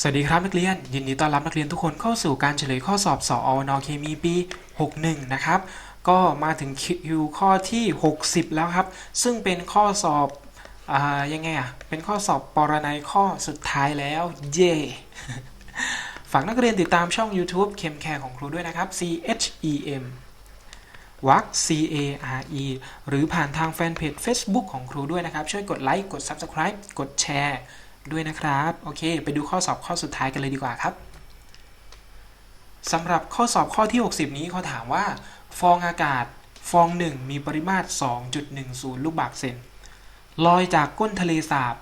สวัสดีครับนักเรียน ยินดีต้อนรับนักเรียนทุกคนเข้าสู่การเฉลยข้อสอบสอวนเคมีปี 61 นะครับ ก็มาถึงคิวข้อที่ 60 แล้วครับ ซึ่งเป็นข้อสอบอยังไงอะ เป็นข้อสอบปรนัยข้อสุดท้ายแล้ว เย่ฝากนักเรียนติดตามช่อง YouTube เคมแคร์ของครูด้วยนะครับ C H E M วัก C A R E หรือผ่านทางแฟนเพจ Facebook ของครูด้วยนะครับ ช่วยกดไลค์กด Subscribe กดแชร์ ด้วยนะครับ โอเค ไปดูข้อสอบข้อสุดท้ายกันเลยดีกว่าครับสำหรับข้อสอบข้อที่ 60 นี้เขาถามว่า ฟองอากาศฟองหนึ่งมีปริมาตร 2.10 ลูกบาศก์เซนลอยจากก้นทะเลสาบ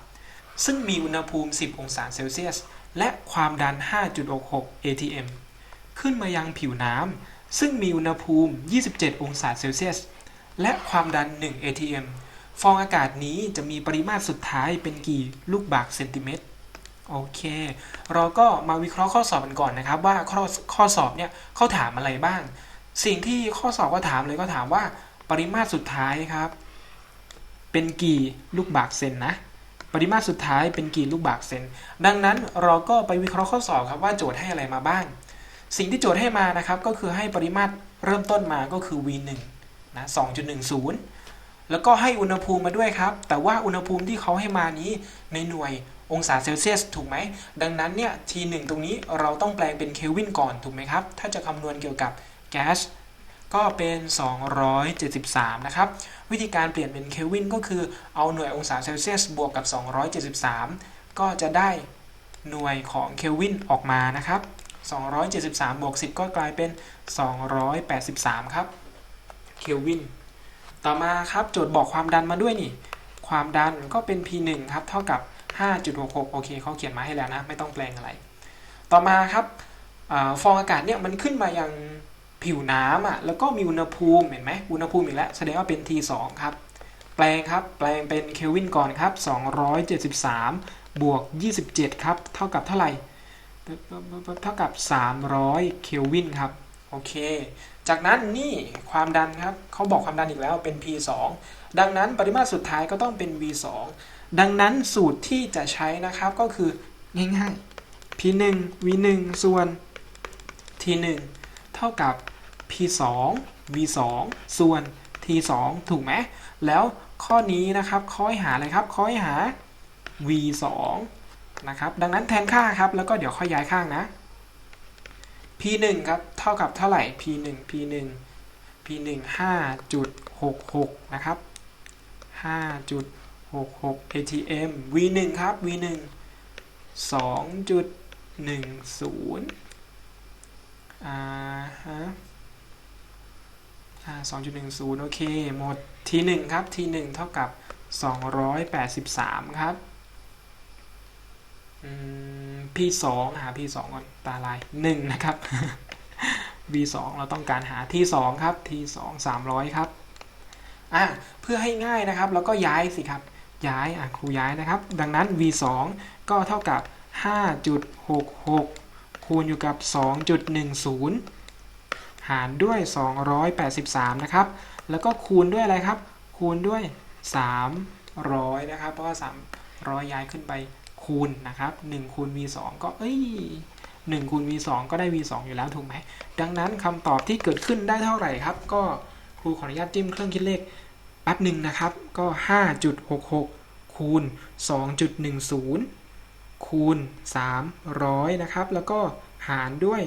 ซึ่งมีอุณหภูมิ 10 องศาเซลเซียส และความดัน 5.66 atm ขึ้นมายังผิวน้ำซึ่งมีอุณหภูมิ 27 องศาเซลเซียส และความดัน 1 atm ฟองอากาศนี้จะมีปริมาตรสุดท้ายเป็นกี่ลูกบาศก์เซนติเมตรโอเค เราก็มาวิเคราะห์ข้อสอบกันก่อนนะครับ ว่าข้อข้อสอบเนี่ยเขาถามอะไรบ้าง สิ่งที่ข้อสอบก็ถามเลยก็ถามว่าปริมาตรสุดท้ายครับ เป็นกี่ลูกบาศก์เซนนะปริมาตรสุดท้ายเป็นกี่ลูกบาศก์เซน ดังนั้นเราก็ไปวิเคราะห์ข้อสอบครับว่าโจทย์ให้อะไรมาบ้าง สิ่งที่โจทย์ให้มานะครับก็คือให้ปริมาตรเริ่มต้นมาก็คือ v1 นะ2.10 แล้วก็ให้อุณหภูมิมาด้วยครับ แต่ว่าอุณหภูมิที่เขาให้มานี้ในหน่วยองศาเซลเซียสถูกไหม ดังนั้นเนี่ยทีหนึ่งตรงนี้เราต้องแปลงเป็นเคลวินก่อนถูกไหมครับ ถ้าจะคำนวณเกี่ยวกับแก๊สก็เป็น 273 นะครับ วิธีการเปลี่ยนเป็นเคลวินก็คือเอาหน่วยองศาเซลเซียสบวกกับ 273 ก็จะได้หน่วยของเคลวินออกมานะครับ 273 บวก 10 ก็กลายเป็น 283 ครับ เคลวิน ต่อมาครับโจทย์บอกความดันมาด้วยนี่ ความดันก็เป็น P1 ครับเท่ากับ 5.66 โอเคเขาเขียนมาให้แล้วนะ ไม่ต้องแปลงอะไร ต่อมาครับอฟองอากาศเนี่ยมันขึ้นมายังผิวน้ำอะแล้วก็มีอุณหภูมิเห็นไหมอุณหภูมิอีกแล้วแสดงว่าเป็น T2 ครับ แปลงครับแปลงเป็นเคลวินก่อนครับ 273 บวก 27 ครับ เท่ากับเท่าไหร่ เท่ากับ 300 เคลวินครับ โอเค จากนั้นนี่ความดันครับเขาบอกความดันอีกแล้วเป็น P2 ดังนั้นปริมาตรสุดท้ายก็ต้องเป็น V2 ดังนั้นสูตรที่จะใช้นะครับก็คือง่ายๆ P1 V1 ส่วน T1 เท่ากับ P2 V2 ส่วน T2 ถูกไหมแล้วข้อนี้นะครับข้อให้หาอะไรครับข้อให้หา V2 นะครับ ดังนั้นแทนค่าครับ แล้วก็เดี๋ยวค่อยย้ายข้างนะ P1 ครับเท่ากับเท่าไหร่ P1 P1 P1 5.66 นะครับ 5.66 atm V1 ครับ V1 2.10อ่าฮะอ่า2.10 โอเค หมด T1 ครับ T1 เท่ากับ 283 ครับ อืม P2 หา P2 ก่อนตาลาย1นะครับ V2 เราต้องการหา T2 ครับ T2 300 ครับอะเพื่อให้ง่ายนะครับแล้วก็ย้ายสิครับ ย้ายอะครูย้ายนะครับ ดังนั้น V2 ก็เท่ากับ 5.66 คูณอยู่กับ 2.10 หารด้วย 283 นะครับ แล้วก็คูณด้วยอะไรครับ คูณด้วย 300 นะครับ เพราะว่า 300 ย้ายขึ้นไป คูณนะครับ1คูณ v2 ก็เอ้ย1คูณ v2 ก็ได้ v2 อยู่แล้วถูกไหมดังนั้นคำตอบที่เกิดขึ้นได้เท่าไหร่ครับ ก็ครูขออนุญาตจิ้มเครื่องคิดเลขแป๊บหนึ่งนะครับก็ 5.66 คูณ 2.10 คูณ 300 นะครับ แล้วก็หารด้วย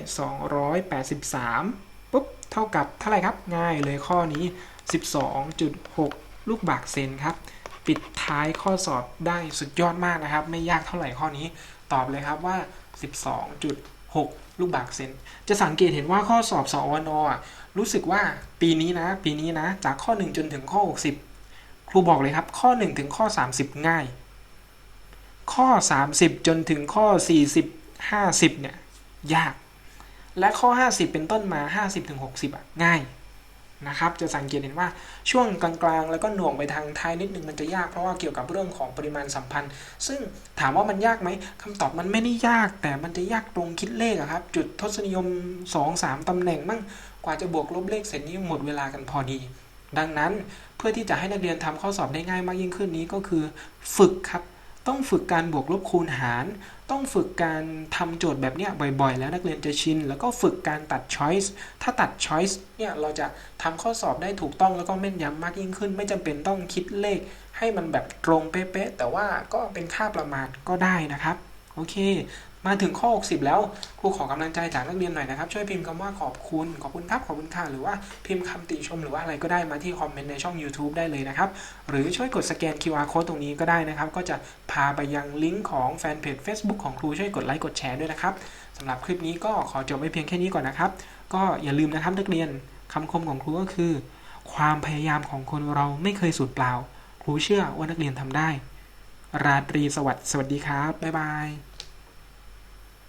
283 ปุ๊บ เท่ากับเท่าไหร่ครับ ง่ายเลยข้อนี้ 12.6 ลูกบาศก์เซนครับ ปิดท้ายข้อสอบได้สุดยอดมากนะครับ ไม่ยากเท่าไหร่ข้อนี้ตอบเลยครับว่า 12.6 ลูกบาศก์เซนจะสังเกตเห็นว่าข้อสอบสอวนอะรู้สึกว่าปีนี้นะ ปีนี้นะ จากข้อ 1 จนถึงข้อ 60 ครูบอกเลยครับ ข้อ 1 ถึงข้อ 30 ง่าย ข้อ 30 จนถึงข้อ 40 50 เนี่ย ยาก และข้อ 50 เป็นต้นมา 50ถึง60 อะ ง่าย นะครับ จะสังเกตเห็นว่าช่วงกลางๆ แล้วก็หน่วงไปทางท้ายนิดนึงมันจะยากเพราะว่าเกี่ยวกับเรื่องของปริมาณสัมพันธ์ ซึ่งถามว่ามันยากไหมคำตอบมันไม่ได้ยาก แต่มันจะยากตรงคิดเลขครับ จุดทศนิยม 2-3ตำแหน่งมั่งกว่าจะบวกลบเลขเสร็จนี่หมดเวลากันพอดี ดังนั้นเพื่อที่จะให้นักเรียนทำข้อสอบได้ง่ายมากยิ่งขึ้นนี้ก็คือ ฝึกครับ ต้องฝึกการบวกลบคูณหาร ต้องฝึกการทำโจทย์แบบเนี้ยบ่อยๆ แล้วนักเรียนจะชิน แล้วก็ฝึกการตัด choice ถ้าตัด choice เนี่ยเราจะทำข้อสอบได้ถูกต้องแล้วก็แม่นยำมากยิ่งขึ้น ไม่จำเป็นต้องคิดเลขให้มันแบบตรงเป๊ะๆแต่ว่าก็เป็นค่าประมาณก็ได้นะครับ โอเค มาถึงข้อ 60 แล้ว ครูขอกำลังใจจากนักเรียนหน่อยนะครับ ช่วยพิมพ์คำว่าขอบคุณ ขอบคุณครับ ขอบคุณค่ะ หรือว่าพิมพ์คำติชมหรือว่าอะไรก็ได้มาที่คอมเมนต์ในช่อง YouTube ได้เลยนะครับ หรือช่วยกดสแกน QR code ตรงนี้ก็ได้นะครับ ก็จะพาไปยังลิงก์ของแฟนเพจ Facebook ของครูช่วยกดไลค์กดแชร์ด้วยนะครับสำหรับคลิปนี้ก็ขอจบไว้เพียงแค่นี้ก่อนนะครับ ก็อย่าลืมนะครับนักเรียนคำคมของครูก็คือ ความพยายามของคนเราไม่เคยสูญเปล่า ครูเชื่อว่านักเรียนทำได้ ราตรีสวัสดิ์สวัสดีครับ บ๊ายบาย